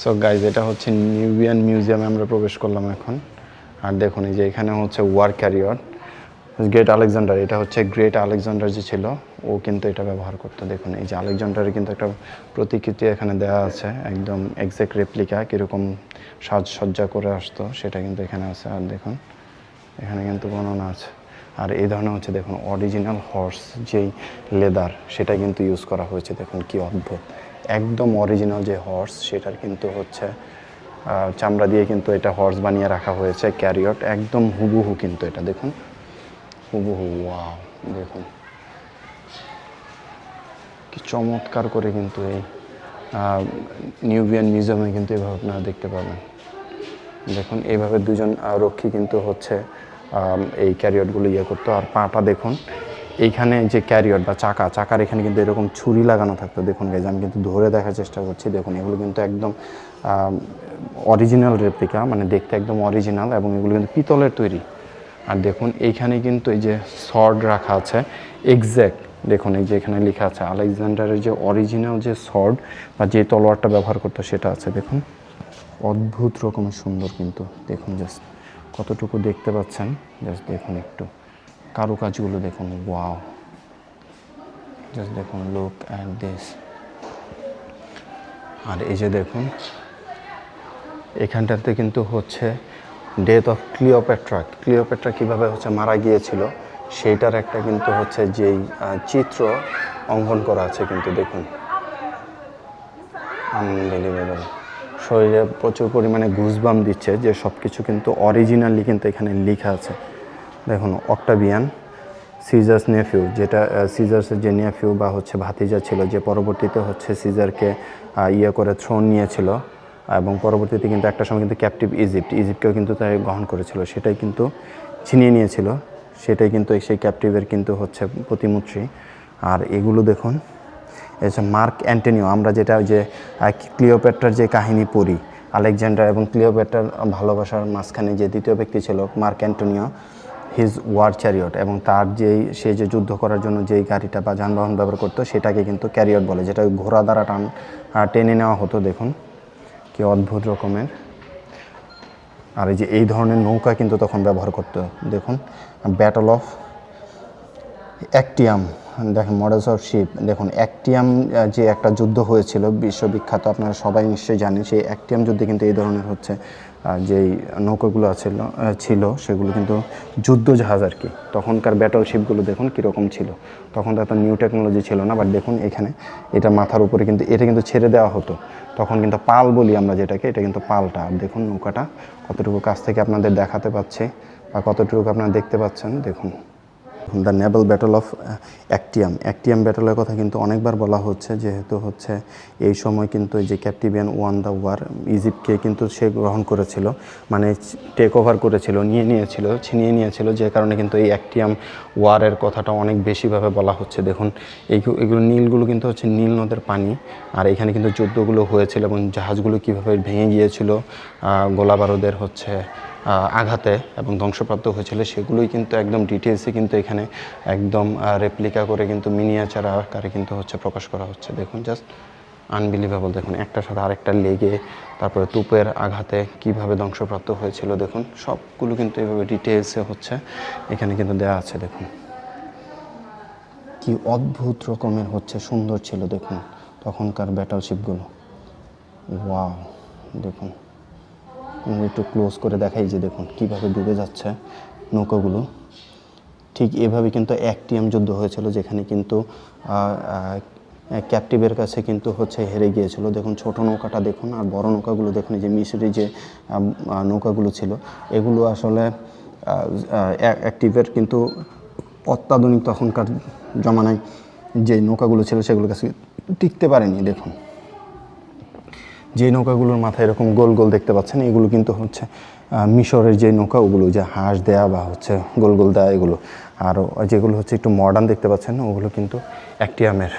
So guys এটা হচ্ছে Nubian মিউজিয়ামে আমরা প্রবেশ করলাম এখন। আর দেখুন, এই যে এখানে হচ্ছে ওয়ার ক্যারিয়র গ্রেট আলেকজান্ডার এটা হচ্ছে গ্রেট আলেকজান্ডার যে ছিল, ও কিন্তু এটা ব্যবহার করতো। দেখুন, এই যে আলেকজান্ডারের কিন্তু একটা প্রতিকৃতি এখানে দেওয়া আছে, একদম এক্সাক্ট রেপ্লিকা কীরকম সাজসজ্জা করে আসতো, সেটা কিন্তু এখানে আছে। আর দেখুন, এখানে কিন্তু বর্ণনা আছে। আর এই ধরনের হচ্ছে, দেখুন অরিজিনাল হর্স যেই লেদার সেটা কিন্তু ইউজ করা হয়েছে। দেখুন, কি অদ্ভুত। একদম অরিজিনাল যে হর্স সেটার কিন্তু হচ্ছে চামড়া দিয়ে কিন্তু এটা হর্স বানিয়ে রাখা হয়েছে ক্যারিয়ট একদম হুবুহু কিন্তু এটা, দেখুন। হুবুহু ওয়াও দেখুন। কি চমৎকার করে কিন্তু এই নিউবিয়ান মিউজিয়ামে কিন্তু এভাবে আপনারা দেখতে পাবেন। দেখুন এইভাবে দুজন রক্ষী কিন্তু হচ্ছে এই ক্যারিয়টগুলো ইয়ে করতো। আর পাটা দেখুন এইখানে যে ক্যারিয়ার বা চাকা, চাকার এখানে কিন্তু এরকম ছুরি লাগানো থাকতো। দেখুন গাইজ আমি কিন্তু ধরে দেখার চেষ্টা করছি। দেখুন, এগুলো কিন্তু একদম অরিজিনাল রেপ্লিকা মানে দেখতে একদম অরিজিনাল এবং এগুলো কিন্তু পিতলের তৈরি। আর দেখুন, এইখানে কিন্তু এই যে সর্ড রাখা আছে এক্স্যাক্ট দেখুন, এই যে এখানে লেখা আছে, আলেকজান্ডারের যে অরিজিনাল যে সর্ড বা যে তলোয়ারটা ব্যবহার করতো সেটা আছে। দেখুন, অদ্ভুত রকমের সুন্দর কিন্তু। দেখুন জাস্ট কতটুকু দেখতে পাচ্ছেন। জাস্ট দেখুন একটু। কারুকাজগুলো দেখুন ওয়াও জাস্ট দেখুন লুক অ্যাট দিস আর এই যে দেখুন, এখানটাতে কিন্তু হচ্ছে ডেথ অফ ক্লিওপেট্রা ক্লিওপেট্রা কীভাবে হচ্ছে মারা গিয়েছিল, সেইটার একটা কিন্তু হচ্ছে যেই চিত্র অঙ্কন করা আছে কিন্তু দেখুন। আনবিলিভেবল শরীরে প্রচুর পরিমাণে ঘুষবাম দিচ্ছে, যে সব কিছু কিন্তু অরিজিনালি কিন্তু এখানে লেখা আছে। দেখুন অক্টাবিয়ান সিজার্স নেফিউ, যেটা সিজার্সের যে নেফিউ বা হচ্ছে ভাতিজা ছিল, যে পরবর্তীতে হচ্ছে সিজারকে ইয়ে করে থ্রোন নিয়েছিল, এবং পরবর্তীতে কিন্তু একটা সময় কিন্তু ক্যাপটিভ ইজিপ্ট ইজিপ্টকেও কিন্তু তাই গ্রহণ করেছিল, সেটাই কিন্তু ছিনিয়ে নিয়েছিল, সেটাই কিন্তু সেই ক্যাপটিভের কিন্তু হচ্ছে প্রতিমূর্তি। আর এগুলো দেখুন এসে মার্ক অ্যান্টনিও, আমরা যেটা যে ক্লিওপেট্রার যে কাহিনী পড়ি, আলেকজান্ডার এবং ক্লিওপেট্রার ভালোবাসার মাঝখানে যে দ্বিতীয় ব্যক্তি ছিল Mark Antonio his war chariot এবং তার যেই, সে যে যুদ্ধ করার জন্য যেই গাড়িটা বা যানবাহন ব্যবহার করতো, সেটাকে কিন্তু ক্যারিয়ট বলে, যেটা ঘোড়া দ্বারা টান টেনে নেওয়া হতো, দেখুন। কি অদ্ভুত রকমের। আর এই যে এই ধরনের নৌকা কিন্তু তখন ব্যবহার করতো, দেখুন। ব্যাটল অফ অ্যাক্টিয়াম দেখেন মডেলস অফ শিপ দেখুন অ্যাক্টিয়াম যে একটা যুদ্ধ হয়েছিল, বিশ্ববিখ্যাত, আপনারা সবাই নিশ্চয়ই জানেন, সেই অ্যাক্টিয়াম যুদ্ধে কিন্তু এই ধরনের হচ্ছে। যেই নৌকাগুলো আছিল ছিল, সেগুলো কিন্তু যুদ্ধ জাহাজ আর কি। তখনকার ব্যাটল শিপগুলো দেখুন কীরকম ছিল। তখন তো এত নিউ টেকনোলজি ছিল না বাট দেখুন এখানে এটা মাথার উপরে কিন্তু, এটা কিন্তু ছেড়ে দেওয়া হতো। তখন কিন্তু পাল বলি আমরা যেটাকে, এটা কিন্তু পালটা। আর দেখুন নৌকাটা কতটুকু কাছ থেকে আপনাদের দেখাতে পাচ্ছে বা কতটুকু আপনারা দেখতে পাচ্ছেন, দেখুন। The naval battle of Actium Actium ব্যাটলের কথা কিন্তু অনেকবার বলা হচ্ছে যেহেতু হচ্ছে এই সময় কিন্তু যে ক্যাপটিভিয়ান ওয়ান দ্য ওয়ার ইজিপ্টকে কিন্তু সে গ্রহণ করেছিল মানে টেক ওভার করেছিল নিয়ে নিয়েছিল ছিনিয়ে নিয়েছিল যে কারণে কিন্তু এই অ্যাক্টিয়াম ওয়ারের কথাটা অনেক বেশিভাবে বলা হচ্ছে। দেখুন এই এগুলো নীলগুলো কিন্তু হচ্ছে নীল নদের পানি আর এখানে কিন্তু যুদ্ধগুলো হয়েছিল এবং জাহাজগুলো কীভাবে ভেঙে গিয়েছিল আহ, গোলা বারুদের হচ্ছে আঘাতে এবং ধ্বংসপ্রাপ্ত হয়েছিল, সেগুলোই কিন্তু একদম ডিটেলসে কিন্তু এখানে একদম রেপ্লিকা করে কিন্তু মিনিয়েচার আকারে কিন্তু হচ্ছে প্রকাশ করা হচ্ছে। দেখুন জাস্ট আনবিলিভেবল দেখুন, একটার সাথে আরেকটা লেগে, তারপরে তুপের আঘাতে কীভাবে ধ্বংসপ্রাপ্ত হয়েছিল, দেখুন, সবগুলো কিন্তু এভাবে ডিটেলসে হচ্ছে, এখানে কিন্তু দেওয়া আছে, দেখুন। কি অদ্ভুত রকমের হচ্ছে, সুন্দর ছিল, দেখুন, তখনকার ব্যাটল শিপগুলো ওয়াও দেখুন। একটু ক্লোজ করে দেখাই যে দেখুন কীভাবে ডুবে যাচ্ছে নৌকাগুলো। ঠিক এভাবে কিন্তু একটিএম যুদ্ধ হয়েছিল যেখানে কিন্তু ক্যাপটিভের কাছে কিন্তু হচ্ছে হেরে গিয়েছিল। দেখুন ছোট নৌকাটা দেখুন আর বড় নৌকাগুলো দেখুন যে মিশরি যে নৌকাগুলো ছিল, এগুলো আসলে অ্যাক্টিভের কিন্তু অত্যাধুনিক তখনকার জমানায় যে নৌকাগুলো ছিল সেগুলোর কাছে টিকতে পারেনি, দেখুন। যে নৌকাগুলোর মাথায় এরকম গোল গোল দেখতে পাচ্ছেন, এগুলো কিন্তু হচ্ছে মিশরের যে নৌকা, ওগুলো যে হাঁস দেয়া বা হচ্ছে গোল গোল দেয়া, এগুলো। আর যেগুলো হচ্ছে একটু মডার্ন দেখতে পাচ্ছেন, ওগুলো কিন্তু অ্যাক্টিয়ামের।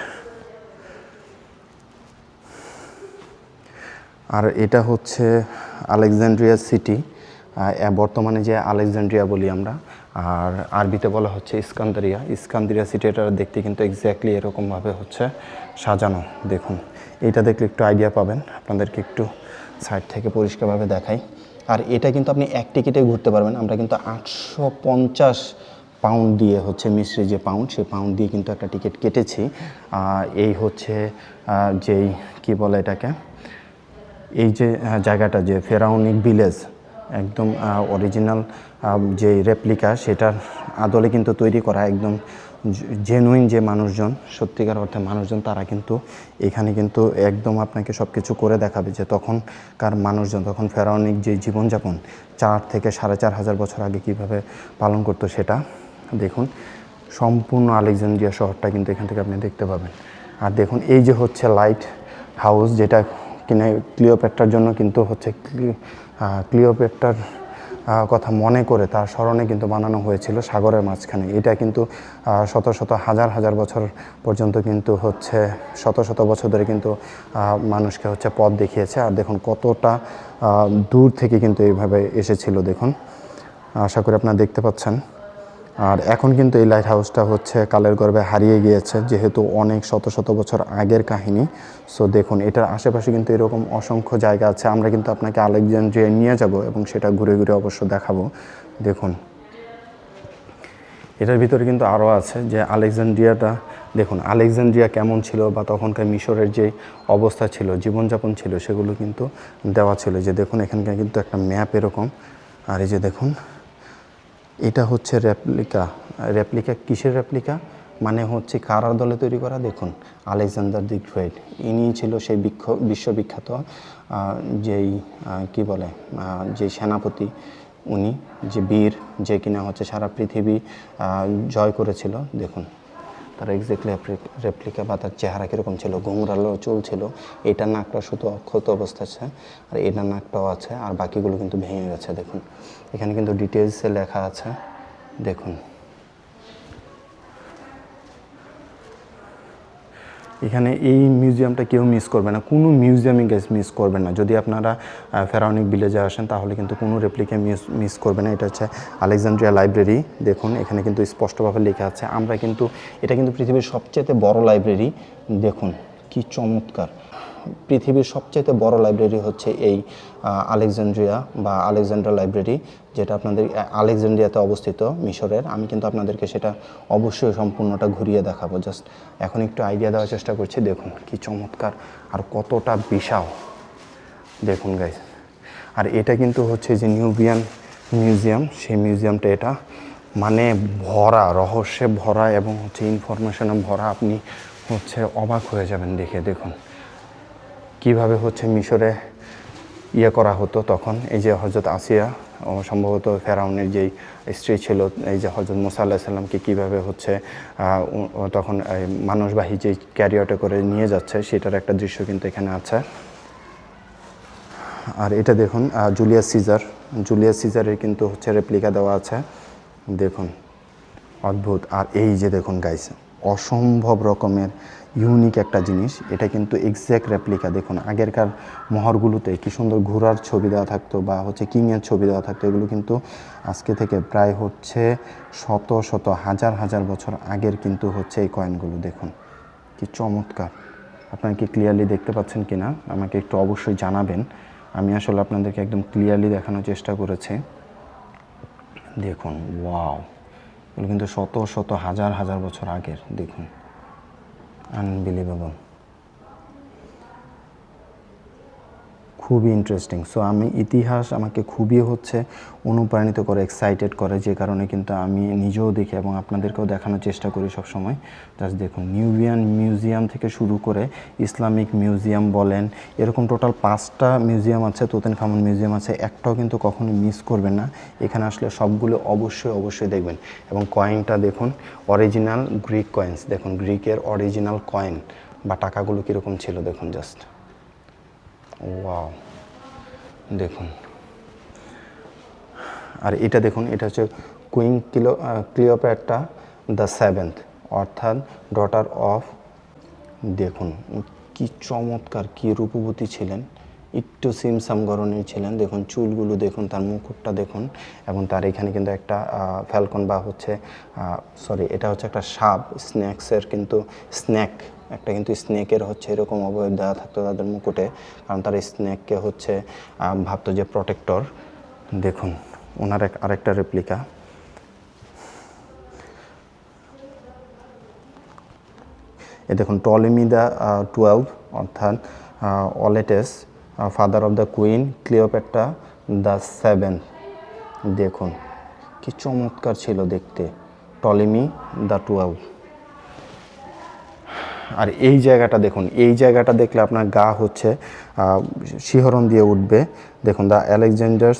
আর এটা হচ্ছে আলেকজান্ড্রিয়া সিটি বর্তমানে যে আলেকজান্ড্রিয়া বলি আমরা আর আরবিতে বলা হচ্ছে ইস্কান্দারিয়া। ইস্কান্দারিয়া সিটি এটা দেখতে কিন্তু এক্স্যাক্টলি এরকমভাবে হচ্ছে সাজানো। দেখুন এটা দেখলে একটু আইডিয়া পাবেন। আপনাদেরকে একটু সাইড থেকে পরিষ্কারভাবে দেখাই। আর এটা কিন্তু আপনি এক টিকিটে ঘুরতে পারবেন। আমরা কিন্তু আটশো পঞ্চাশ পাউন্ড দিয়ে হচ্ছে মিশ্রি যে পাউন্ড সেই পাউন্ড দিয়ে কিন্তু একটা টিকিট কেটেছি। এই হচ্ছে যেই, কি বলে এটাকে? এই যে জায়গাটা যে ফেরাউনিক ভিলেজ একদম অরিজিনাল যে রেপ্লিকা সেটার আদলে কিন্তু তৈরি করা একদম জেনুইন যে মানুষজন, সত্যিকার অর্থে মানুষজন, তারা কিন্তু এখানে কিন্তু একদম আপনাকে সব কিছু করে দেখাবে যে তখনকার মানুষজন, তখন ফেরাউনিক যে জীবনযাপন, চার থেকে সাড়ে চার হাজার বছর আগে কীভাবে পালন করতো সেটা দেখুন। সম্পূর্ণ আলেকজান্দ্রিয়া শহরটা কিন্তু এখান থেকে আপনি দেখতে পাবেন। আর দেখুন, এই যে হচ্ছে লাইট হাউস যেটা কিনে ক্লিওপেট্রার জন্য কিন্তু হচ্ছে ক্লিওপেট্রার কথা মনে করে তার স্মরণে কিন্তু বানানো হয়েছিল সাগরের মাঝখানে। এটা কিন্তু শত শত হাজার হাজার বছর পর্যন্ত কিন্তু হচ্ছে, শত শত বছর ধরে কিন্তু মানুষকে হচ্ছে পথ দেখিয়েছে। আর দেখুন কতটা দূর থেকে কিন্তু এইভাবে এসেছিল। দেখুন, আশা করি আপনারা দেখতে পাচ্ছেন। আর এখন কিন্তু এই লাইট হাউসটা হচ্ছে কালের গর্ভে হারিয়ে গিয়েছে, যেহেতু অনেক শত শত বছর আগের কাহিনী। সো দেখুন, এটার আশেপাশে কিন্তু এরকম অসংখ্য জায়গা আছে। আমরা কিন্তু আপনাকে আলেকজান্ড্রিয়ায় নিয়ে যাব এবং সেটা ঘুরে ঘুরে অবশ্য দেখাবো। দেখুন, এটার ভিতরে কিন্তু আরও আছে যে আলেকজান্ড্রিয়াটা দেখুন আলেকজান্ড্রিয়া কেমন ছিল বা তখনকার মিশরের যে অবস্থা ছিল, জীবনযাপন ছিল, সেগুলো কিন্তু দেওয়া ছিল। যে দেখুন, এখানকার কিন্তু একটা ম্যাপ এরকম। আর এই যে দেখুন এটা হচ্ছে রেপ্লিকা রেপ্লিকা কিসের রেপ্লিকা মানে হচ্ছে কারার দলে তৈরি করা, দেখুন, আলেকজান্ডার দি গ্রেট। ইনি ছিল সেই বিক্ষ বিশ্ববিখ্যাত যেই কি বলে যে সেনাপতি উনি, যে বীর, যে কিনা হচ্ছে সারা পৃথিবী জয় করেছিল, দেখুন। তার এক্স্যাক্টলি রেপ্লিকা বা তার চেহারা কীরকম ছিল ঘুমরালো চুল ছিল এটা নাকটা শুধু অক্ষত অবস্থা আছে আর এটা নাকটাও আছে আর বাকিগুলো কিন্তু ভেঙে গেছে, দেখুন। এখানে কিন্তু ডিটেলসে লেখা আছে, দেখুন। এখানে এই মিউজিয়ামটা কেউ মিস করবে না। কোনো মিউজিয়ামই গেস মিস করবেন না। যদি আপনারা ফেরাউনিক ভিলেজে আসেন, তাহলে কিন্তু কোনো রেপ্লিকে মিস মিস করবে না। এটা হচ্ছে আলেকজান্ড্রিয়া লাইব্রেরি দেখুন, এখানে কিন্তু স্পষ্টভাবে লেখা আছে। আমরা কিন্তু, এটা কিন্তু পৃথিবীর সবচেয়ে বড় লাইব্রেরি দেখুন, কি চমৎকার। পৃথিবীর সবচাইতে বড় লাইব্রেরি হচ্ছে এই আলেকজান্ড্রিয়া বা আলেকজান্ড্রা লাইব্রেরি যেটা আপনাদের আলেকজান্ড্রিয়াতে অবস্থিত মিশরের। আমি কিন্তু আপনাদেরকে সেটা অবশ্যই সম্পূর্ণটা ঘুরিয়ে দেখাবো। জাস্ট এখন একটু আইডিয়া দেওয়ার চেষ্টা করছি। দেখুন কি চমৎকার আর কতটা বিশাল। দেখুন গাইজ আর এটা কিন্তু হচ্ছে যে নিউবিয়ান মিউজিয়াম সেই মিউজিয়ামটা এটা মানে ভরা, রহস্যে ভরা এবং হচ্ছে ইনফরমেশনে ভরা। আপনি হচ্ছে অবাক হয়ে যাবেন দেখে। দেখুন কীভাবে হচ্ছে মিশরে ইয়ে করা হতো তখন? এই যে হজরত আসিয়া সম্ভবত ফেরাউনের যেই স্ত্রী ছিল, এই যে হজরত মুসা আল্লাহ সাল্লামকে কীভাবে হচ্ছে তখন মানুষবাহী যে ক্যারিয়ারটা করে নিয়ে যাচ্ছে, সেটার একটা দৃশ্য কিন্তু এখানে আছে। আর এটা দেখুন জুলিয়াস সিজার। জুলিয়াস সিজারের কিন্তু হচ্ছে রেপ্লিকা দেওয়া আছে। দেখুন, অদ্ভুত। আর এই যে দেখুন গাইস অসম্ভব রকমের ইউনিক একটা জিনিস। এটা কিন্তু এক্স্যাক্ট রেপ্লিকা দেখুন, আগেরকার মহরগুলোতে কি সুন্দর ঘোড়ার ছবি দেওয়া থাকতো বা হচ্ছে কিংয়ের ছবি দেওয়া থাকতো। এগুলো কিন্তু আজকে থেকে প্রায় হচ্ছে শত শত, হাজার হাজার বছর আগের কিন্তু হচ্ছে এই কয়েনগুলো দেখুন, কি চমৎকার। আপনারা কি ক্লিয়ারলি দেখতে পাচ্ছেন কি না আমাকে একটু অবশ্যই জানাবেন। আমি আসলে আপনাদেরকে একদম ক্লিয়ারলি দেখানোর চেষ্টা করেছি। দেখুন ওয়াও এগুলো কিন্তু শত শত, হাজার হাজার বছর আগের। দেখুন আনবিলিভেবল খুবই ইন্টারেস্টিং সো আমি ইতিহাস আমাকে খুবই হচ্ছে অনুপ্রাণিত করে এক্সাইটেড করে, যে কারণে কিন্তু আমি নিজেও দেখি এবং আপনাদেরকেও দেখানোর চেষ্টা করি সব সময় জাস্ট দেখুন নিউবিয়ান মিউজিয়াম থেকে শুরু করে ইসলামিক মিউজিয়াম বলেন, এরকম টোটাল পাঁচটা মিউজিয়াম আছে তোতেন খামন মিউজিয়াম আছে, একটাও কিন্তু কখনো মিস করবেন না। এখানে আসলে সবগুলো অবশ্যই অবশ্যই দেখবেন। এবং কয়েনটা দেখুন অরিজিনাল গ্রিক কয়েন্স দেখুন গ্রিকের অরিজিনাল কয়েন বা টাকাগুলো কীরকম ছিল, দেখুন জাস্ট ওয়াও। দেখুন। আর এটা দেখুন, এটা হচ্ছে queen kilo Cleopatra the seventh, অর্থাৎ ডটার অফ, দেখুন, কি চমৎকার, কি রূপবতী ছিলেন। একটু সিমসাম গরনের ছিলেন। দেখুন, চুলগুলো দেখুন, তার মুকুটটা দেখুন, এবং তার এখানে কিন্তু একটা ফ্যালকন বা হচ্ছে সরি এটা হচ্ছে একটা সাপ স্ন্যাক্সের কিন্তু স্ন্যাক একটা কিন্তু স্নেকের হচ্ছে এরকম অবয়ব দেওয়া থাকতো তাদের মুকুটে, কারণ তারা স্নেককে হচ্ছে ভাবতো যে প্রোটেক্টর দেখুন, ওনার এক আরেকটা রেপ্লিকা এ দেখুন টলিমি দ্য টুয়েলভ অর্থাৎ Auletes father of the queen Cleopatra the seven দেখুন, কি চমৎকার ছিল দেখতে। টলিমি দ্য টুয়েলভ আর এই জায়গাটা দেখুন, এই জায়গাটা দেখলে আপনার গা হচ্ছে শিহরণ দিয়ে উঠবে। দেখুন দ্য আলেকজান্ডার্স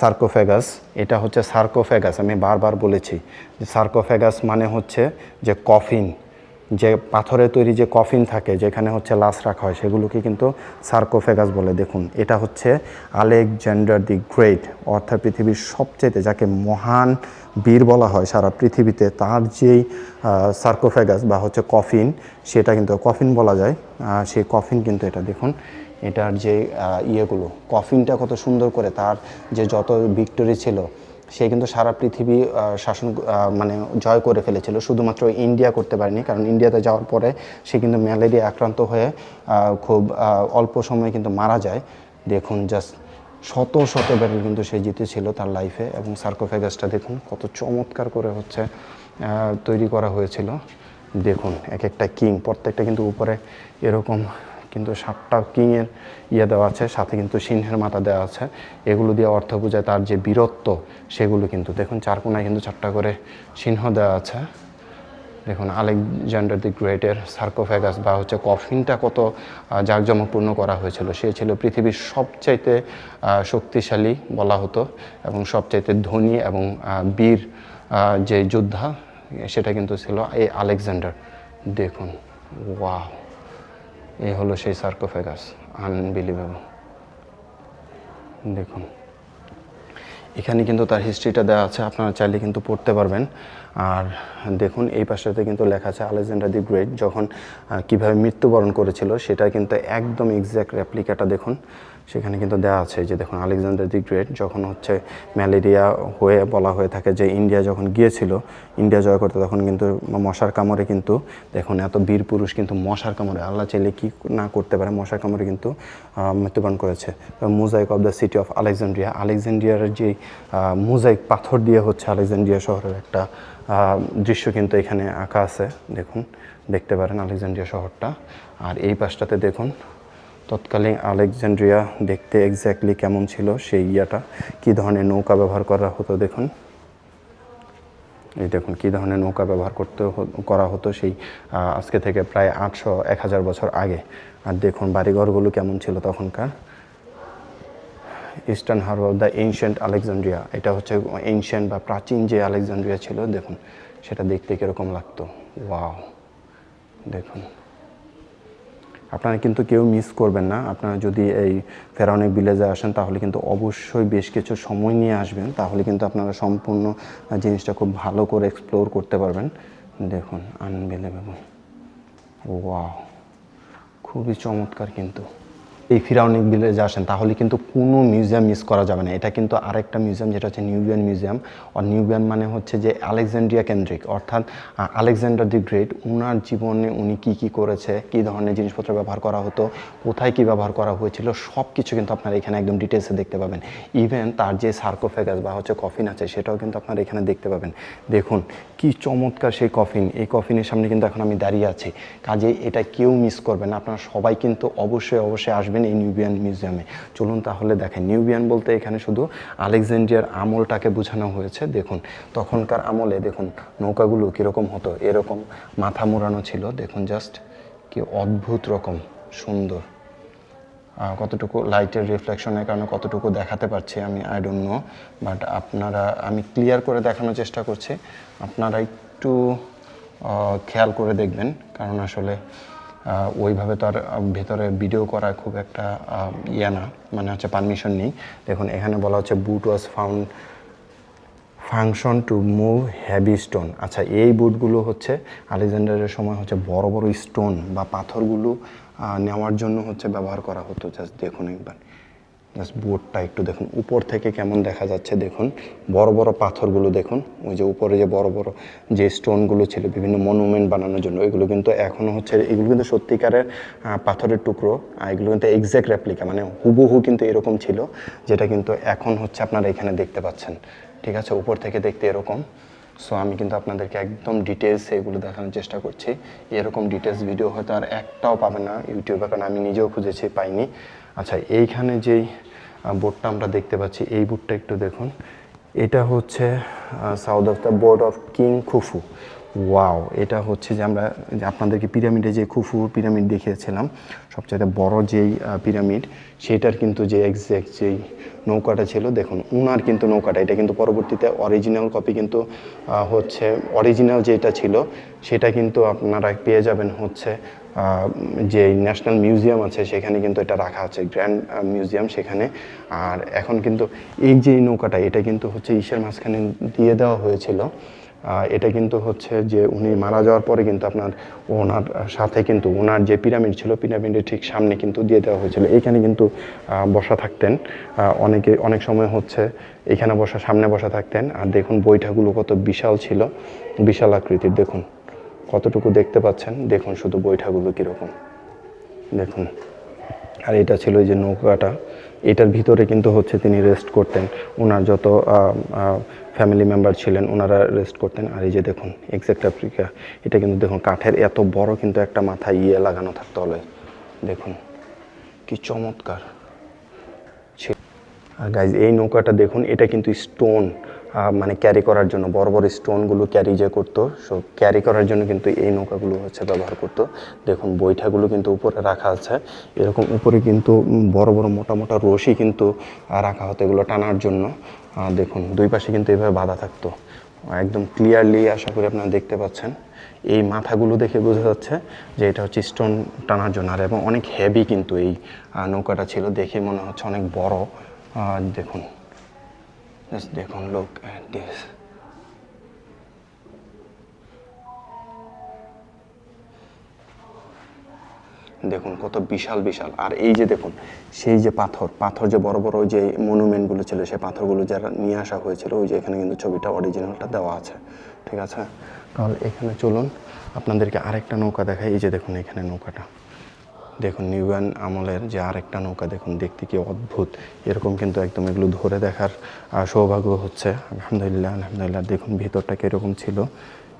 সার্কোফ্যাগাস এটা হচ্ছে সার্কোফ্যাগাস আমি বারবার বলেছি যে সার্কোফেগাস মানে হচ্ছে যে কফিন। যে পাথরে তৈরি যে কফিন থাকে, যেখানে হচ্ছে লাশ রাখা হয়, সেগুলোকে কিন্তু সার্কোফেগাস বলে। দেখুন, এটা হচ্ছে আলেকজান্ডার দি গ্রেট, অর্থাৎ পৃথিবীর সবচেয়ে যাকে মহান বীর বলা হয় সারা পৃথিবীতে, তার যেই সার্কোফেগাস বা হচ্ছে কফিন, সেটা কিন্তু কফিন বলা যায়। সেই কফিন কিন্তু এটা, দেখুন, এটার যে ইয়েগুলো, কফিনটা কত সুন্দর করে, তার যে যত ভিক্টোরি ছিল সে কিন্তু সারা পৃথিবী শাসন মানে জয় করে ফেলেছিল। শুধুমাত্র ইন্ডিয়া করতে পারেনি, কারণ ইন্ডিয়াতে যাওয়ার পরে সে কিন্তু ম্যালেরিয়া আক্রান্ত হয়ে খুব অল্প সময়ে কিন্তু মারা যায়। দেখুন জাস্ট শত শত ব্যাটেল কিন্তু সে জিতেছিল তার লাইফে এবং সার্কোফেগাসটা দেখুন কত চমৎকার করে হচ্ছে তৈরি করা হয়েছিল। দেখুন, এক একটা কিং প্রত্যেকটা কিন্তু উপরে এরকম কিন্তু সাতটা কিংয়ের ইয়ে দেওয়া আছে, সাথে কিন্তু সিংহের মাথা দেওয়া আছে। এগুলো দিয়ে অর্থ বোঝায় তার যে বীরত্ব, সেগুলো কিন্তু। দেখুন চারকোনায় কিন্তু চারটা করে সিংহ দেওয়া আছে। দেখুন, আলেকজান্ডার দি গ্রেটের সার্কোফ্যাগাস বা হচ্ছে কফিনটা কত জাঁকজমকপূর্ণ করা হয়েছিল। সে ছিল পৃথিবীর সবচাইতে শক্তিশালী বলা হতো এবং সবচাইতে ধনী এবং বীর যে যোদ্ধা, সেটা কিন্তু ছিল এই আলেকজান্ডার। দেখুন, ওয়াও। এই হলো সেই সার্কোফেগাস আনবিলিভেবল দেখুন, এখানে কিন্তু তার হিস্ট্রিটা দেওয়া আছে, আপনারা চাইলে কিন্তু পড়তে পারবেন। আর দেখুন, এই পাশটাতে কিন্তু লেখা আছে আলেকজান্ডার দি গ্রেট, যখন কীভাবে মৃত্যুবরণ করেছিল, সেটা কিন্তু একদম এক্স্যাক্ট রেপ্লিকাটা দেখুন। সেখানে কিন্তু দেওয়া আছে যে দেখুন আলেকজান্ডার দি গ্রেট যখন হচ্ছে ম্যালেরিয়া হয়ে বলা হয়ে থাকে যে ইন্ডিয়া যখন গিয়েছিল, ইন্ডিয়া জয় করতে তখন কিন্তু মশার কামড়ে কিন্তু দেখুন এত বীর পুরুষ কিন্তু মশার কামড়ে, আল্লাহ চাইলে কি না করতে পারে, মশার কামড়ে কিন্তু মৃত্যুবরণ করেছে। Mosaic of the city of Alexandria আলেকজান্ড্রিয়ার যে মোজাইক পাথর দিয়ে হচ্ছে আলেকজান্ড্রিয়া শহরের একটা দৃশ্য কিন্তু এখানে আঁকা আছে। দেখুন, দেখতে পারেন আলেকজান্ড্রিয়া শহরটা। আর এই পাশটাতে দেখুন তৎকালীন আলেকজান্ড্রিয়া দেখতে এক্স্যাক্টলি কেমন ছিল সেই ইয়াটা? কী ধরনের নৌকা ব্যবহার করা হতো দেখুন। এই দেখুন, কী ধরনের নৌকা ব্যবহার করতে করা হতো সেই আজকে থেকে প্রায় আটশো, এক হাজার বছর আগে। আর দেখুন বাড়িঘরগুলো কেমন ছিল তখনকার। Eastern harbour of the ancient Alexandria এটা হচ্ছে এনশিয়েন্ট বা প্রাচীন যে আলেকজান্ড্রিয়া ছিল, দেখুন, সেটা দেখতে কীরকম লাগতো। ওয়াও দেখুন। আপনারা কিন্তু কেউ মিস করবেন না। আপনারা যদি এই ফেরাউনিক ভিলেজে আসেন, তাহলে কিন্তু অবশ্যই বেশ কিছু সময় নিয়ে আসবেন। তাহলে কিন্তু আপনারা সম্পূর্ণ জিনিসটা খুব ভালো করে এক্সপ্লোর করতে পারবেন। দেখুন আনবেলেবেল ওয়াও খুবই চমৎকার কিন্তু। এই ফিরাউনিক ভিলেজে আসেন, তাহলে কিন্তু কোনো মিউজিয়াম মিস করা যাবে না। এটা কিন্তু আরেকটা মিউজিয়াম যেটা হচ্ছে নিউবিয়ান মিউজিয়াম আর নিউবিয়ান মানে হচ্ছে যে আলেকজান্ড্রিয়া কেন্দ্রিক। অর্থাৎ আলেকজান্ডার দি গ্রেট ওনার জীবনে উনি কি কি করেছে, কি ধরনের জিনিসপত্র ব্যবহার করা হতো, কোথায় কি ব্যবহার করা হয়েছিল সব কিছু কিন্তু আপনারা এখানে একদম ডিটেলসে দেখতে পাবেন। ইভেন তার যে সার্কোফেগাস বা হচ্ছে কফিন আছে, সেটাও কিন্তু আপনারা এখানে দেখতে পাবেন। দেখুন, কি চমৎকার সেই কফিন এই কফিনের সামনে কিন্তু এখন আমি দাঁড়িয়ে আছি। কাজেই এটা কেউ মিস করবেন আপনারা সবাই কিন্তু অবশ্যই অবশ্যই আসবেন। এই নিউবিয়ান মিউজিয়ামে। চলুন তাহলে দেখেন, নিউবিয়ান বলতে এখানে শুধু আলেকজান্ড্রিয়ার আমলটাকে বোঝানো হয়েছে। দেখুন, তখনকার আমলে দেখুন, নৌকাগুলো কীরকম হতো, এরকম মাথা মোড়ানো ছিল। দেখুন, জাস্ট কি অদ্ভুত রকম, সুন্দর। কতটুকু লাইটের রিফ্লেকশনের কারণে কতটুকু দেখাতে পারছি আমি আই ডোন্ট নো বাট আপনারা, আমি ক্লিয়ার করে দেখানোর চেষ্টা করছি। আপনারা একটু খেয়াল করে দেখবেন, কারণ আসলে ওইভাবে তার ভেতরে ভিডিও করা খুব একটা ইয়ে না মানে হচ্ছে পারমিশন নেই। দেখুন, এখানে বলা হচ্ছে boat was found function to move heavy stone আচ্ছা এই বুটগুলো হচ্ছে আলেকজান্ডারের সময় হচ্ছে বড় বড় স্টোন বা পাথরগুলো নেওয়ার জন্য হচ্ছে ব্যবহার করা হতো। জাস্ট দেখুন একবার। জাস্ট বোটটা একটু দেখুন। উপর থেকে কেমন দেখা যাচ্ছে দেখুন। বড় বড় পাথরগুলো দেখুন। ওই যে উপরে যে বড় বড় যে স্টোনগুলো ছিল, বিভিন্ন মনুমেন্ট বানানোর জন্য, এগুলো কিন্তু এখনও হচ্ছে, এগুলো কিন্তু সত্যিকারের পাথরের টুকরো। এগুলো কিন্তু এক্স্যাক্ট রেপ্লিকা মানে হুবহু কিন্তু এরকম ছিল, যেটা কিন্তু এখন হচ্ছে আপনারা এখানে দেখতে পাচ্ছেন। ঠিক আছে? উপর থেকে দেখতে এরকম। সো আমি কিন্তু আপনাদেরকে একদম ডিটেলস এগুলো দেখানোর চেষ্টা করছি। এরকম ডিটেলস ভিডিও হয়তো আর একটাও পাবে না ইউটিউবে, কারণ আমি নিজেও খুঁজেছি, পাইনি। আচ্ছা এইখানে যেই বোর্ডটা আমরা দেখতে পাচ্ছি, এই বোর্ডটা একটু দেখুন। এটা হচ্ছে south of the board of king Khufu wow এটা হচ্ছে যে আমরা আপনাদেরকে পিরামিডে যে খুফু পিরামিড দেখিয়েছিলাম সবচেয়ে বড় যেই পিরামিড, সেটার কিন্তু যে এক্স্যাক্ট যেই নৌকাটা ছিল, দেখুন, উনার কিন্তু নৌকাটা, এটা কিন্তু পরবর্তীতে অরিজিনাল কপি কিন্তু হচ্ছে অরিজিনাল যেটা ছিল, সেটা কিন্তু আপনারা পেয়ে যাবেন হচ্ছে যে ন্যাশনাল মিউজিয়াম আছে, সেখানে কিন্তু এটা রাখা আছে গ্র্যান্ড মিউজিয়াম সেখানে। আর এখন কিন্তু এই যে নৌকাটা, এটা কিন্তু হচ্ছে ইসের মাঝখানে দিয়ে দেওয়া হয়েছিল। এটা কিন্তু হচ্ছে যে উনি মারা যাওয়ার পরে কিন্তু আপনার ওনার সাথে কিন্তু ওনার যে পিরামিড ছিল, পিরামিডের ঠিক সামনে কিন্তু দিয়ে দেওয়া হয়েছিল। এইখানে কিন্তু বসা থাকতেন। অনেকে, অনেক সময় হচ্ছে এখানে বসা, সামনে বসা থাকতেন। আর দেখুন বৈঠাগুলো কত বিশাল ছিল, বিশাল আকৃতির। দেখুন, কতটুকু দেখতে পাচ্ছেন? দেখুন শুধু বৈঠাগুলো কীরকম। দেখুন, আর এটা ছিল এই যে নৌকাটা। এটার ভিতরে কিন্তু হচ্ছে তিনি রেস্ট করতেন। ওনার যত ফ্যামিলি মেম্বার ছিলেন, ওনারা রেস্ট করতেন। আর এই যে দেখুন এক্সাক্ট আফ্রিকা এটা কিন্তু দেখুন, কাঠের এত বড় কিন্তু একটা মাথায় ইয়ে লাগানো থাকতে হলে দেখুন, কি চমৎকার। আর গাইজ এই নৌকাটা দেখুন, এটা কিন্তু স্টোন মানে ক্যারি করার জন্য, বড় বড় স্টোনগুলো ক্যারি যে করতো সো ক্যারি করার জন্য কিন্তু এই নৌকাগুলো হচ্ছে ব্যবহার করতো। দেখুন, বৈঠাগুলো কিন্তু উপরে রাখা আছে। এরকম উপরে কিন্তু বড় বড় মোটা মোটা রশি কিন্তু রাখা হতো এগুলো টানার জন্য। দেখুন, দুই পাশে কিন্তু এভাবে বাধা থাকতো। একদম ক্লিয়ারলি আশা করি আপনারা দেখতে পাচ্ছেন। এই মাথাগুলো দেখে বোঝা যাচ্ছে যে এটা হচ্ছে স্টোন টানার জন্য। আর এবং অনেক হেভি কিন্তু এই নৌকাটা ছিল। দেখে মনে হচ্ছে অনেক বড়। দেখুন দেখুন লোক দিস দেখুন, কত বিশাল বিশাল। আর এই যে দেখুন, সেই যে পাথর পাথর যে বড় বড় যে মনুমেন্টগুলো ছিল, সেই পাথরগুলো যারা নিয়ে আসা হয়েছিল, ওই যে এখানে কিন্তু ছবিটা অরিজিনালটা দেওয়া আছে। ঠিক আছে? তাহলে এখানে চলুন, আপনাদেরকে আরেকটা নৌকা দেখাই। এই যে দেখুন, এখানে নৌকাটা। দেখুন নিউয়ান আমলের যে আরেকটা নৌকা, দেখুন, দেখতে কি অদ্ভুত। এরকম কিন্তু একদম এগুলো ধরে দেখার সৌভাগ্য হচ্ছে। আলহামদুলিল্লাহ আলহামদুলিল্লাহ। দেখুন, ভিতরটা কীরকম ছিল।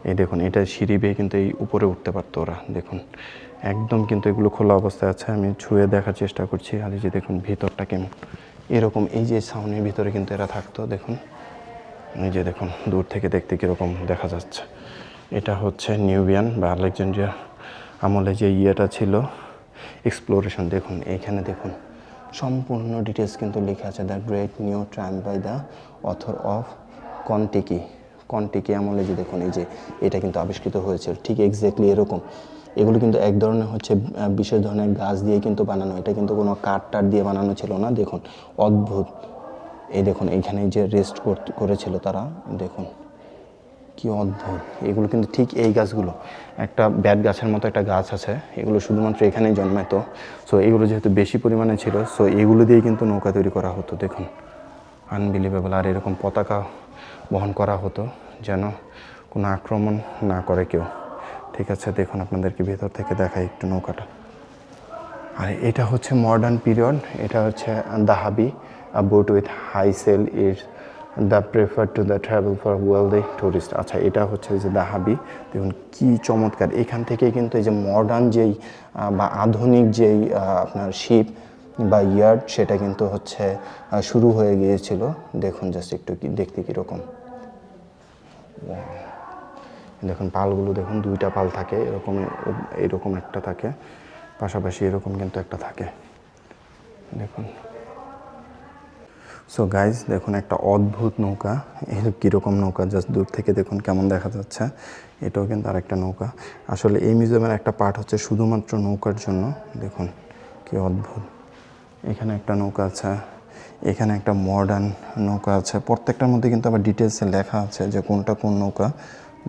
এই দেখুন, এটা সিঁড়ি বেয়ে কিন্তু এই উপরে উঠতে পারতো ওরা, দেখুন। একদম কিন্তু এগুলো খোলা অবস্থায় আছে, আমি ছুঁয়ে দেখার চেষ্টা করছি, আর এই যে দেখুন ভিতরটা কেমন। এরকম এই যে সাউনের ভিতরে কিন্তু এরা থাকতো, দেখুন। এই যে দেখুন, দূর থেকে দেখতে কীরকম দেখা যাচ্ছে। এটা হচ্ছে নিউবিয়ান বা আলেকজান্ড্রিয়া আমলে যে ইয়েটা ছিল এক্সপ্লোরেশন দেখুন এইখানে দেখুন। সম্পূর্ণ ডিটেলস কিন্তু লেখা আছে the great new time by the author of Kon-Tiki Kon-Tiki আমলে যে দেখুন, এই যে এটা কিন্তু আবিষ্কৃত হয়েছে, ঠিক এক্স্যাক্টলি এরকম। এগুলো কিন্তু এক ধরনের হচ্ছে বিশেষ ধরনের গাছ দিয়ে কিন্তু বানানো। এটা কিন্তু কোনো কাঠ টাট দিয়ে বানানো ছিল না, দেখুন, অদ্ভুত। এই দেখুন, এইখানে যে রেস্ট করেছিল তারা, দেখুন, কি অদ্ভুত। এগুলো কিন্তু ঠিক এই গাছগুলো। একটা ব্যাট গাছের মতো একটা গাছ আছে, এগুলো শুধুমাত্র এখানেই জন্মাতো সো এগুলো যেহেতু বেশি পরিমাণে ছিল সো এগুলো দিয়ে কিন্তু নৌকা তৈরি করা হতো, দেখুন। আনবিলিভেবল আর এরকম পতাকা বহন করা হতো যেন কোনো আক্রমণ না করে কেউ। ঠিক আছে, দেখুন আপনাদেরকে ভেতর থেকে দেখাই একটু নৌকাটা। আর এটা হচ্ছে মডার্ন পিরিয়ড এটা হচ্ছে dahabiya boat with high sail is the prefer to the travel for wealthy tourist আচ্ছা এটা হচ্ছে যে দাহাবি। দেখুন কী চমৎকার। এখান থেকে কিন্তু এই যে মডার্ন যেই বা আধুনিক যেই আপনার শিপ বা ইয়ার্ড সেটা কিন্তু হচ্ছে শুরু হয়ে গিয়েছিল। দেখুন জাস্ট একটু কি, দেখতে কীরকম। দেখুন, পালগুলো দেখুন, দুইটা পাল থাকে, এরকম এরকম একটা থাকে, পাশাপাশি এরকম কিন্তু একটা থাকে। দেখুন। সো গাইজ দেখুন, একটা অদ্ভুত নৌকা এই কীরকম নৌকা জাস্ট দূর থেকে দেখুন কেমন দেখা যাচ্ছে, এটাও কিন্তু আরেকটা নৌকা। আসলে এই মিউজিয়ামের একটা পার্ট হচ্ছে শুধুমাত্র নৌকার জন্য। দেখুন, কি অদ্ভুত। এখানে একটা নৌকা আছে। এখানে একটা মডার্ন নৌকা আছে। প্রত্যেকটার মধ্যে কিন্তু আবার ডিটেলসে লেখা আছে যে কোনটা কোন নৌকা।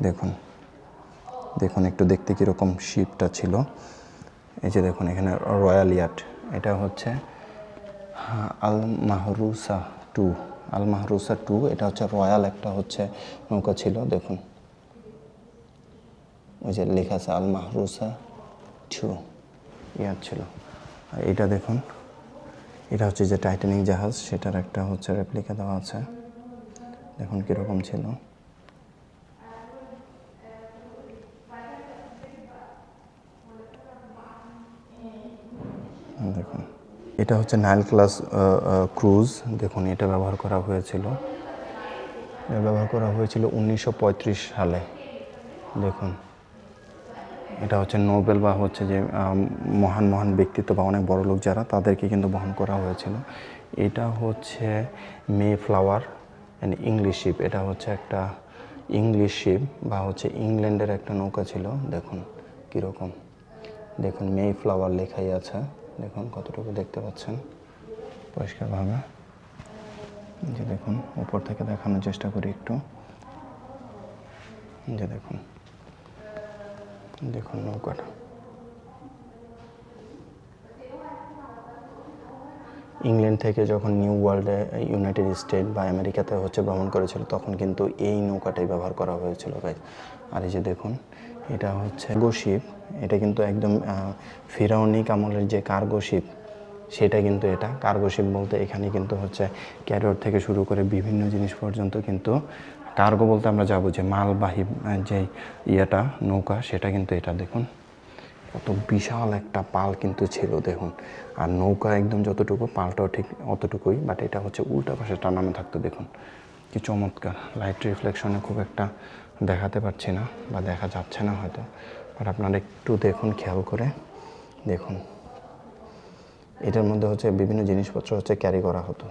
দেখুন দেখুন একটু দেখতে কীরকম শিপটা ছিল। এই যে দেখুন, এখানে রয়্যাল ইয়াট এটা হচ্ছে আল মাহরুসা টু আল মাহরুসা টু এটা হচ্ছে রয়্যাল একটা হচ্ছে নৌকা ছিল, দেখুন। ওই যে লেখা আছে আল মাহরুসা টু ইয়ার ছিল। এটা দেখুন এটা হচ্ছে যে টাইটানিক জাহাজ, সেটার একটা হচ্ছে রেপ্লিকা দেওয়া আছে। দেখুন কীরকম ছিল। দেখুন, এটা হচ্ছে নাইল ক্লাস ক্রুজ দেখুন, এটা ব্যবহার করা হয়েছিল। ব্যবহার করা হয়েছিল উনিশশো পঁয়ত্রিশ সালে। দেখুন। এটা হচ্ছে নোবেল বা হচ্ছে যে মহান মহান ব্যক্তিত্ব বা অনেক বড় লোক যারা, তাদেরকে কিন্তু বহন করা হয়েছিল। এটা হচ্ছে Mayflower and English ship এটা হচ্ছে একটা ইংলিশ শিপ বা হচ্ছে ইংল্যান্ডের একটা নৌকা ছিল। দেখুন কীরকম। দেখুন মে ফ্লাওয়ার লেখাই আছে। দেখুন কতটুকু দেখতে পাচ্ছেন। পরিষ্কারভাবে। যে দেখুন, উপর থেকে দেখানোর চেষ্টা করি একটু। যে দেখুন। দেখুন নৌকাটা। ইংল্যান্ড থেকে যখন নিউ ওয়ার্ল্ডে, ইউনাইটেড স্টেট বা আমেরিকাতে হচ্ছে ভ্রমণ করেছিল, তখন কিন্তু এই নৌকাটাই ব্যবহার করা হয়েছিল ভাই আর এই যে দেখুন, এটা হচ্ছে গোশিপ এটা কিন্তু একদম ফিরাউনিক আমলের যে কার্গো শিপ সেটা কিন্তু এটা। কার্গো শিপ বলতে এখানে কিন্তু হচ্ছে ক্যারিয়ার থেকে শুরু করে বিভিন্ন জিনিস পর্যন্ত কিন্তু কার্গো বলতে আমরা যাব যে মালবাহী যে ইয়েটা, নৌকা, সেটা কিন্তু এটা দেখুন। কত বিশাল একটা পাল কিন্তু ছিল, দেখুন। আর নৌকা একদম যতটুকু, পালটাও ঠিক অতটুকুই বাট এটা হচ্ছে উল্টা পাশে টানানো থাকতো, দেখুন। কি চমৎকার লাইট রিফ্লেকশনে খুব একটা দেখাতে পারছি না, বা দেখা যাচ্ছে না হয়তো। বাট আপনারা একটু দেখুন, খেয়াল করে দেখুন। এটার মধ্যে হচ্ছে বিভিন্ন জিনিসপত্র হচ্ছে ক্যারি করা হতো।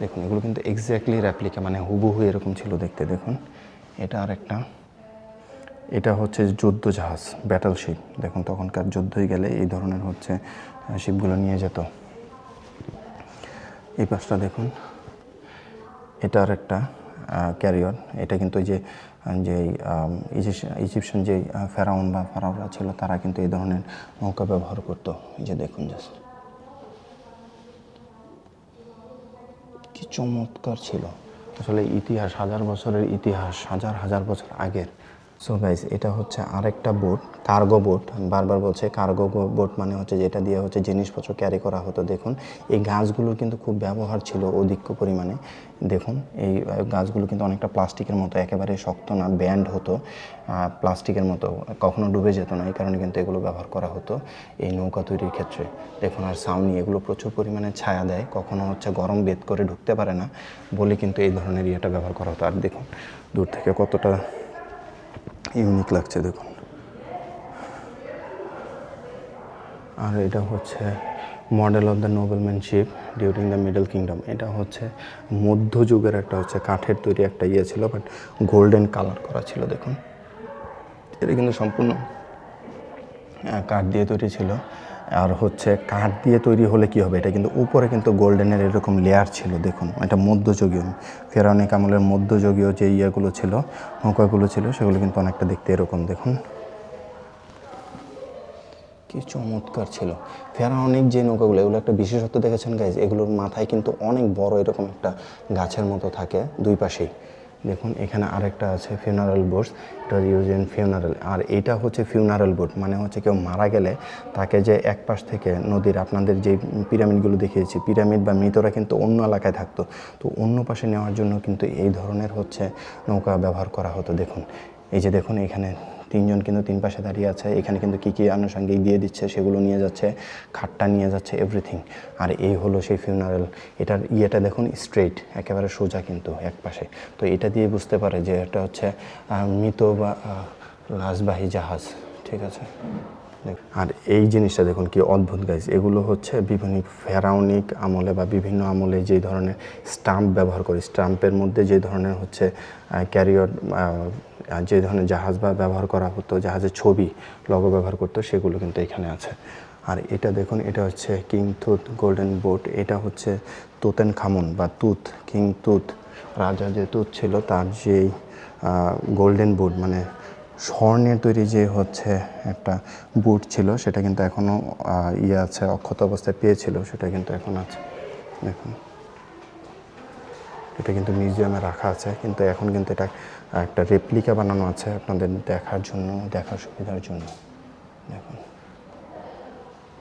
দেখুন, এগুলো কিন্তু এক্স্যাক্টলি র্যাপ্লিকা মানে হুবহু এরকম ছিল দেখতে, দেখুন। এটা আর একটা এটা হচ্ছে যুদ্ধ জাহাজ ব্যাটল শিপ দেখুন, তখনকার যুদ্ধই গেলে এই ধরনের হচ্ছে শিপগুলো নিয়ে যেত। এই পাশটা দেখুন, এটা আর একটা ক্যারিয়র এটা কিন্তু যে যে ইজিপশিয়ান যে ফেরাউন বা ফারাওরা ছিল, তারা কিন্তু এই ধরনের নৌকা ব্যবহার করতো। এই যে দেখুন জাস্ট কি চমৎকার ছিল। আসলে ইতিহাস হাজার বছরের ইতিহাস হাজার হাজার বছর আগের। সো গাইস এটা হচ্ছে আরেকটা বোট কার্গো বোট বারবার বলছে কার্গো বোট মানে হচ্ছে যেটা দিয়ে হচ্ছে জিনিসপত্র ক্যারি করা হতো। দেখুন, এই গাছগুলোর কিন্তু খুব ব্যবহার ছিল অধিক পরিমাণে। দেখুন, এই গাছগুলো কিন্তু অনেকটা প্লাস্টিকের মতো, একেবারে শক্ত না ব্যান্ড হতো। প্লাস্টিকের মতো, কখনো ডুবে যেত না, এই কারণে কিন্তু এগুলো ব্যবহার করা হতো এই নৌকা তৈরির ক্ষেত্রে। দেখুন, আর সাউনি এগুলো প্রচুর পরিমাণে ছায়া দেয়, কখনো হচ্ছে গরম বেদ করে ঢুকতে পারে না বলে কিন্তু এই ধরনের ইয়েটা ব্যবহার করা হতো। আর দেখুন, দূর থেকে কতটা ইউনিক লাগছে দেখুন। আর এটা হচ্ছে model of the noblemanship during the middle kingdom এটা হচ্ছে মধ্যযুগের একটা হচ্ছে কাঠের তৈরি একটা ইয়ে ছিল বাট গোল্ডেন কালার করা ছিল দেখুন। এটা কিন্তু সম্পূর্ণ কাঠ দিয়ে তৈরি ছিল। আর হচ্ছে কাঠ দিয়ে তৈরি হলে কি হবে? এটা কিন্তু উপরে কিন্তু গোল্ডেনের এরকম লেয়ার ছিল, দেখুন। এটা মধ্যযুগীয়। ফেরানিক আমলের মধ্যযুগীয় যে ইয়েগুলো ছিল, নৌকাগুলো ছিল, সেগুলো কিন্তু অনেকটা দেখতে এরকম, দেখুন। কি চমৎকার ছিল। ফেরাউনিক যে নৌকাগুলো, এগুলো একটা বিশেষত্ব দেখেছেন গাইজ এগুলোর মাথায় কিন্তু অনেক বড় এরকম একটা গাছের মতো থাকে দুই পাশেই। দেখুন, এখানে আরেকটা আছে ফিউনারাল বোট এটা ইউজ ইন ফিউনারাল আর এটা হচ্ছে ফিউনারাল বোর্ড মানে হচ্ছে কেউ মারা গেলে তাকে যে এক পাশ থেকে নদীর, আপনাদের যে পিরামিডগুলো দেখিয়েছি পিরামিড বা মৃতরা কিন্তু অন্য এলাকায় থাকতো। তো অন্য পাশে নেওয়ার জন্য কিন্তু এই ধরনের হচ্ছে নৌকা ব্যবহার করা হতো। দেখুন, এই যে দেখুন, এখানে তিনজন কিন্তু তিন পাশে দাঁড়িয়ে আছে। এখানে কিন্তু কী কী আনুষঙ্গিক দিয়ে দিচ্ছে সেগুলো নিয়ে যাচ্ছে, খাটটা নিয়ে যাচ্ছে এভরিথিং আর এই হলো সেই ফিউনারেল এটার ইয়েটা দেখুন স্ট্রেট একেবারে সোজা কিন্তু এক পাশে। তো এটা দিয়ে বুঝতে পারে যে এটা হচ্ছে মৃত বা লাশবাহী জাহাজ, ঠিক আছে? আর এই জিনিসটা দেখুন কি অদ্ভুত গাইজ এগুলো হচ্ছে বিভিন্ন ফেরাউনিক আমলে বা বিভিন্ন আমলে যে ধরনের স্টাম্প ব্যবহার করি। স্টাম্পের মধ্যে যে ধরনের হচ্ছে ক্যারিয়র যে ধরনের জাহাজ বা ব্যবহার করা হতো, জাহাজের ছবি লগো ব্যবহার করতো, সেগুলো কিন্তু এখানে আছে। আর এটা দেখুন, এটা হচ্ছে কিং তুত গোল্ডেন বোট এটা হচ্ছে তুতেন খামুন বা তুত কিং তুত রাজা যে তুত ছিল, তার যেই গোল্ডেন বোট মানে স্বর্ণের তৈরি যে হচ্ছে একটা বুট ছিল, সেটা কিন্তু এখনও ইয়ে আছে, অক্ষত অবস্থায় পেয়েছিল, সেটা কিন্তু এখন আছে। দেখুন। এটা কিন্তু মিউজিয়ামে রাখা আছে, কিন্তু এখন কিন্তু এটা একটা রেপ্লিকা বানানো আছে আপনাদের দেখার জন্য, দেখার সুবিধার জন্য। দেখুন।